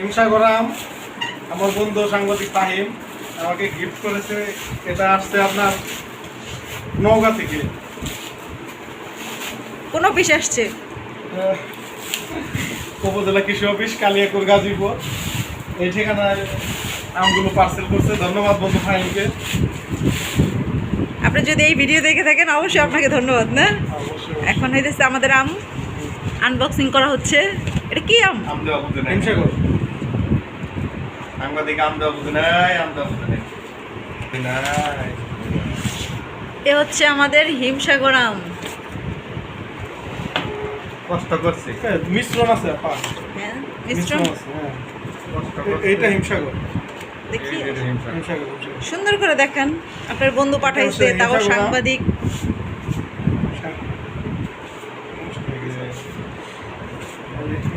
হিমসাগর আম আমার বন্ধু সাংবাদিক তাহিম আমাকে গিফট করেছে। এটা আসছে আপনার নওগাঁ থেকে। কোন অফিস আসছে? উপজেলা কৃষি অফিস কালিয়াকুর গাজীপুর। এই ঠিকানায় আমগুলো পার্সেল করছে। ধন্যবাদ বন্ধু ফাহিমকে আপনি যদি এই ভিডিও দেখে থাকেন অবশ্যই আপনাকে ধন্যবাদ না? অবশ্যই। এখন হইতেছে আমাদের আম। আনবক্সিং করা হচ্ছে। এটা কি আম? হিমসাগর। সাংবাদিক আম দেওয়া বুঝে নাই। নাই। এ হচ্ছে আমাদের হিমসাগর আম। কষ্ট করছি। হ্যাঁ, মিশ্রণ আছে হ্যাঁ মিশ্রণ হ্যাঁ। এইটা হিমসাগর। দেখি। সুন্দর করে দেখান। আপনার বন্ধু পাঠাইছে তাও সাংবাদিক।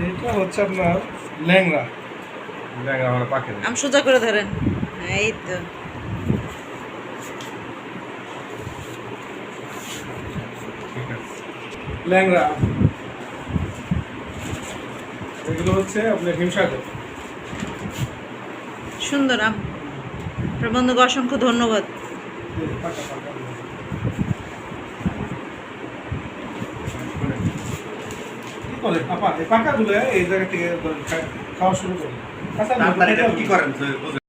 এইটা হচ্ছে আপনার ল্যাংড়া ল্যাংড়া আমার পাখি নেই। আম সোজা করে ধরেন। এই তো। ল্যাংড়া। এগুলো হচ্ছে আপনার হিমসাগর। সুন্দর আম। বন্ধুকে অসংখ্য ধন্যবাদ। পাকাগুলো এই জায়গা থেকে খাওয়া শুরু করে এটা কি করেন?